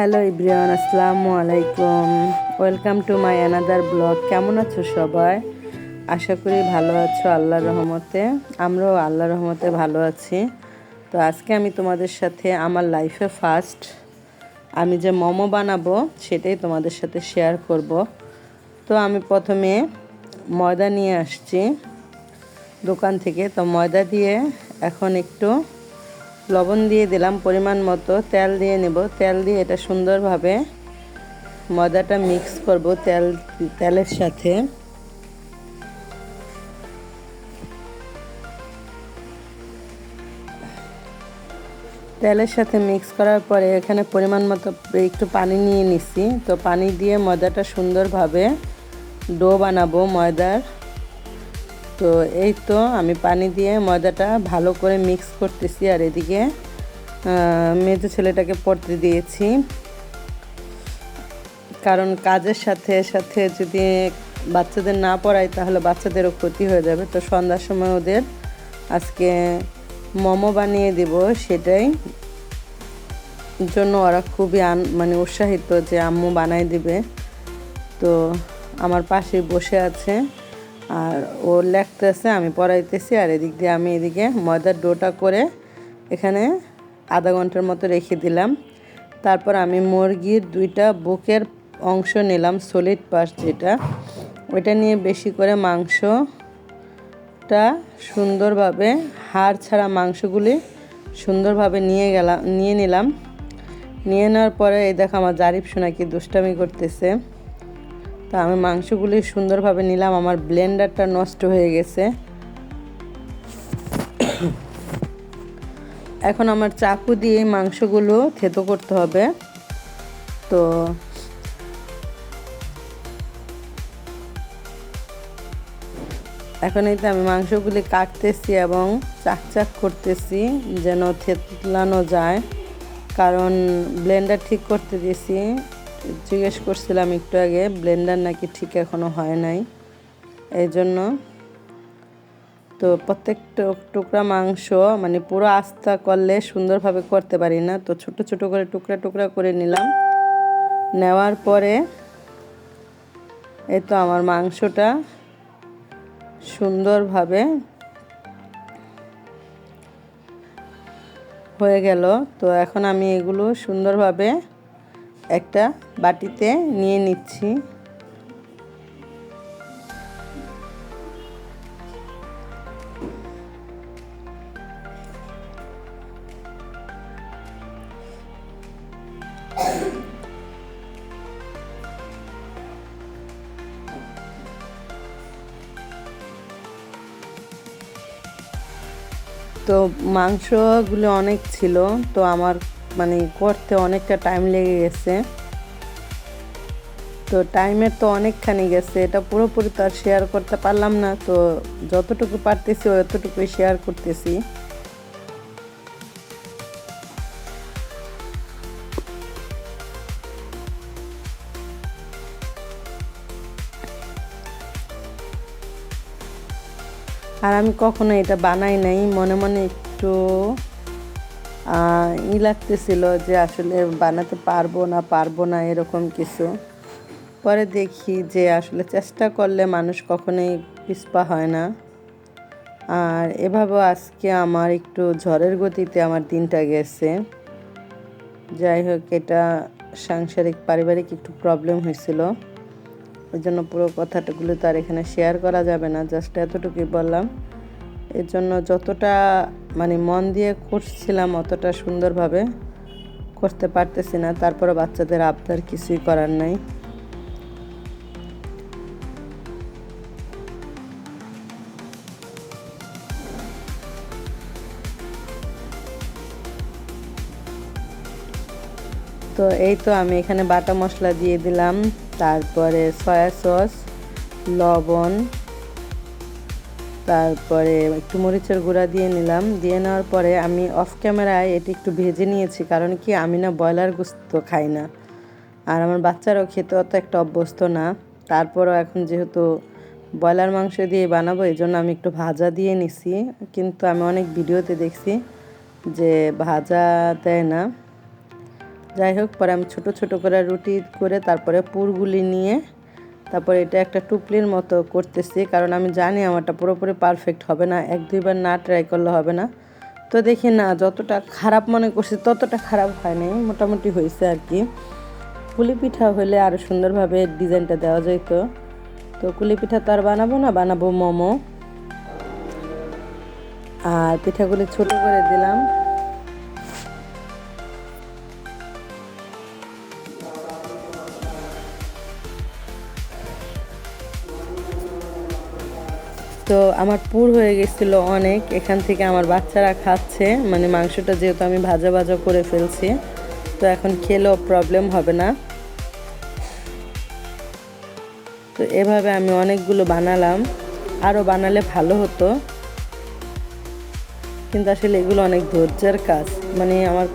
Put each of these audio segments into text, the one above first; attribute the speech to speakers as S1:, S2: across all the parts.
S1: Hello ইব্রিয়ান আসসালামু আলাইকুম। Welcome to my another blog. কেমন আছো সবাই? আশা করি ভালো আছো আল্লাহর রহমতে। আমরাও আল্লাহর রহমতে ভালো আছি। তো আজকে আমি তোমাদের সাথে আমার লাইফে ফার্স্ট আমি যে মোমো বানাবো, সেটাই তোমাদের সাথে শেয়ার করব। তো আমি প্রথমে ময়দা নিয়ে আসছি দোকান থেকে। তো ময়দা দিয়ে এখন একটু লবণ দিয়ে দিলাম পরিমাণ মতো, তেল দিয়ে নেব। তেল দিয়ে এটা সুন্দরভাবে ময়দাটা মিক্স করব তেল, তেলের সাথে। তেলের সাথে মিক্স করার পরে এখানে পরিমাণ মতো একটু পানি নিয়ে নিছি। তো পানি দিয়ে ময়দাটা সুন্দরভাবে ডো বানাবো ময়দার। তো এই তো আমি পানি দিয়ে ময়দাটা ভালো করে মিক্স করতেছি আর এদিকে মেজো ছেলেটাকে পড়তে দিয়েছি। কারণ কাজের সাথে সাথে যদি বাচ্চাদের না পড়াই তাহলে বাচ্চাদেরও ক্ষতি হয়ে যাবে। তো সন্ধ্যার সময় ওদের আজকে মোমো বানিয়ে দিব সেটাই। জন্য ওরা খুবই আন মানে উৎসাহিত যে আম্মু বানাই দিবে। তো আমার পাশে বসে আছে। আর ও লেখতেছে, আমি পড়াইতেছি, আর এদিক দিয়ে আমি এদিকে ময়দার ডোটা করে এখানে আধা ঘণ্টার মতো রেখে দিলাম। তারপর আমি মুরগির দুইটা বুকের অংশ নিলাম সলিড পার্ট যেটা। ওইটা নিয়ে বেশি করে মাংসটা সুন্দরভাবে, হাড় ছাড়া মাংসগুলি সুন্দরভাবে নিয়ে গেলাম নিয়ে নিলাম। নিয়ে নেওয়ার পরে এই দেখো আমার জারিফ সোনা কি দুষ্টামি করতেছে। তো আমি মাংসগুলি সুন্দরভাবে নিলাম, আমার ব্লেন্ডারটা নষ্ট হয়ে গেছে। এখন আমার চাকু দিয়ে মাংসগুলো থেতো করতে হবে। তো এখন এই তো আমি মাংসগুলি কাটতেছি এবং চাক চাক করতেছি যেন থেতলানো যায়, কারণ ব্লেন্ডার ঠিক করতে দিয়েছি। জিজ্ঞেস করছিলাম একটু আগে, ব্লেন্ডার নাকি ঠিক এখনও হয় নাই। এই জন্য তো প্রত্যেক টুকরা মাংস মানে পুরো আস্তা করলে সুন্দরভাবে করতে পারি না। তো ছোট ছোট করে টুকরা টুকরা করে নিলাম। নেওয়ার পরে এই তো আমার মাংসটা সুন্দরভাবে হয়ে গেল। তো এখন আমি এগুলো সুন্দরভাবে একটা বাটিতে নিয়ে নিচ্ছি। তো মাংসগুলো অনেক ছিল তো আমার মানে করতে অনেকটা টাইম লেগে গেছে। তো টাইমের তো অনেকখানি গেছে, এটা পুরোপুরি তো আর শেয়ার করতে পারলাম না, তো যতটুকু পারতেছি অতটুকুই শেয়ার করতেছি। আর আমি কখনো এটা বানাই নাই, মনে মনে একটু ই লাগতেছিল যে আসলে বানাতে পারব না পারব না এরকম কিছু। পরে দেখি যে আসলে চেষ্টা করলে মানুষ কখনোই পিসপা হয় না। আর এভাবে আজকে আমার একটু ঝড়ের গতিতে আমার দিনটা গেছে। যাই হোক, এটা সাংসারিক, পারিবারিক একটু প্রবলেম হয়েছিল। ওই জন্য পুরো কথাটাগুলো তো আর এখানে শেয়ার করা যাবে না জাস্ট এতটুকুই বললাম। এর জন্য যতটা মানে মন দিয়ে করছিলাম অতটা সুন্দরভাবে করতে পারতেছি না। তারপরে বাচ্চাদের আবদার কিছুই করার নাই। তো এই তো আমি এখানে বাটা মশলা দিয়ে দিলাম। তারপরে সয়া সস, লবণ তারপরে একটু মরিচের গুঁড়া দিয়ে নিলাম। দিয়ে নেওয়ার পরে আমি অফ ক্যামেরায় এটি একটু ভেজে নিয়েছি, কারণ কি আমি না ব্রয়লার গুস্ত খাই না। আর আমার বাচ্চারাও খেতে অত একটা অভ্যস্ত না। তারপরও এখন যেহেতু ব্রয়লার মাংস দিয়ে বানাবো এই জন্য আমি একটু ভাজা দিয়ে নিছি। কিন্তু আমি অনেক ভিডিওতে দেখছি যে ভাজা দেয় না। যাই হোক, পরে আমি ছোট ছোট করে রুটি করে তারপরে পুরগুলি নিয়ে তারপরে এটা একটা টুপলির মতো করতেছি, কারণ আমি জানি আমারটা পুরোপুরি পারফেক্ট হবে না, এক দুইবার না ট্রাই করলে হবে না। তো দেখি না, যতটা খারাপ মনে করছি ততটা খারাপ হয়নি, মোটামুটি হয়েছে আর কি। পুলি পিঠা হলে আরও সুন্দরভাবে ডিজাইনটা দেওয়া যেত তো কুলি পিঠা তো আর বানাবো না, বানাবো মোমো। আর পিঠাগুলি ছোট করে দিলাম। তো আমার পুর হয়ে গেছিল অনেক। এখান থেকে আমার বাচ্চারা খাচ্ছে। মানে মাংসটা যেহেতু আমি ভাজা ভাজা করে ফেলছি, তো এখন খেলেও প্রবলেম হবে না। তো এভাবে আমি অনেকগুলো বানালাম। আরও বানালে ভালো হতো। কিন্তু আসলে এগুলো অনেক ধৈর্যের কাজ। মানে আমার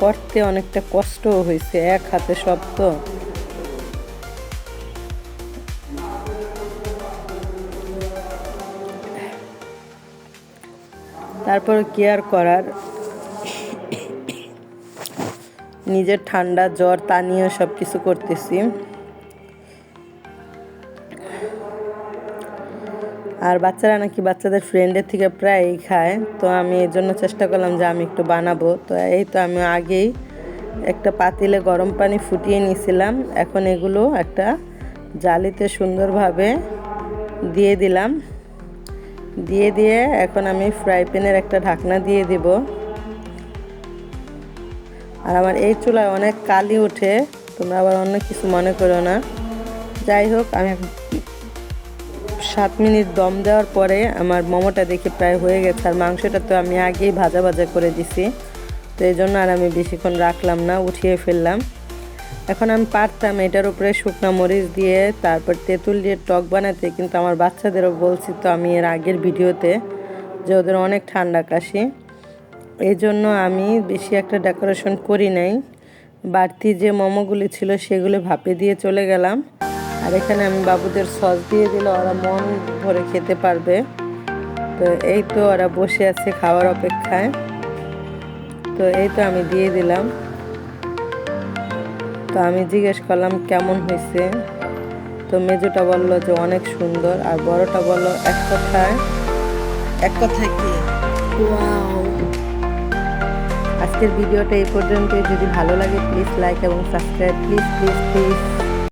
S1: করতে অনেকটা কষ্টও হয়েছে, এক হাতে সব তো। তারপর কেয়ার করার। নিজের ঠান্ডা, জ্বর, তা নিয়ে সব কিছু করতেছি। আর বাচ্চারা নাকি বাচ্চাদের ফ্রেন্ডের থেকে প্রায়ই খায়। তো আমি এর জন্য চেষ্টা করলাম যে আমি একটু বানাবো। তো এই তো আমি আগেই একটা পাতিলে গরম পানি ফুটিয়ে নিয়েছিলাম। এখন এগুলো একটা জালিতে সুন্দরভাবে দিয়ে দিলাম। দিয়ে দিয়ে এখন আমি ফ্রাই প্যানের একটা ঢাকনা দিয়ে দিব। আর আমার এই চুলায় অনেক কালি ওঠে, তোমরা আবার অন্য কিছু মনে করো না। যাই হোক, আমি সাত মিনিট দম দেওয়ার পরে আমার মোমোটা দেখে প্রায় হয়ে গেছে। আর মাংসটা তো আমি আগেই ভাজা ভাজা করে দিছি, তো এই জন্য আর আমি বেশিক্ষণ রাখলাম না, উঠিয়ে ফেললাম। এখন আমি পারতাম এটার উপরে শুকনো মরিচ দিয়ে, তারপর তেঁতুল দিয়ে টক বানাতে, কিন্তু আমার বাচ্চাদেরও বলছি তো আমি এর আগের ভিডিওতে যে ওদের অনেক ঠান্ডা কাশি। এই জন্য আমি বেশি একটা ডেকোরেশন করি নাই। বাড়তি যে মোমোগুলি ছিল সেগুলো ভাপে দিয়ে চলে গেলাম। আর এখানে আমি বাবুদের সস দিয়ে দিলে ওরা মন ভরে খেতে পারবে। তো এই তো ওরা বসে আছে খাওয়ার অপেক্ষায়। তো এই তো আমি দিয়ে দিলাম। তো আমি জিজ্ঞেস করলাম কেমন হয়েছে? তো মেজোটা বলল যে অনেক সুন্দর। আর বড়টা বলল এক কথায়। এক কথায় কি? আজকের ভিডিওটা এই পর্যন্তই। যদি ভালো লাগে প্লিজ লাইক এবং সাবস্ক্রাইব প্লিজ প্লিজ প্লিজ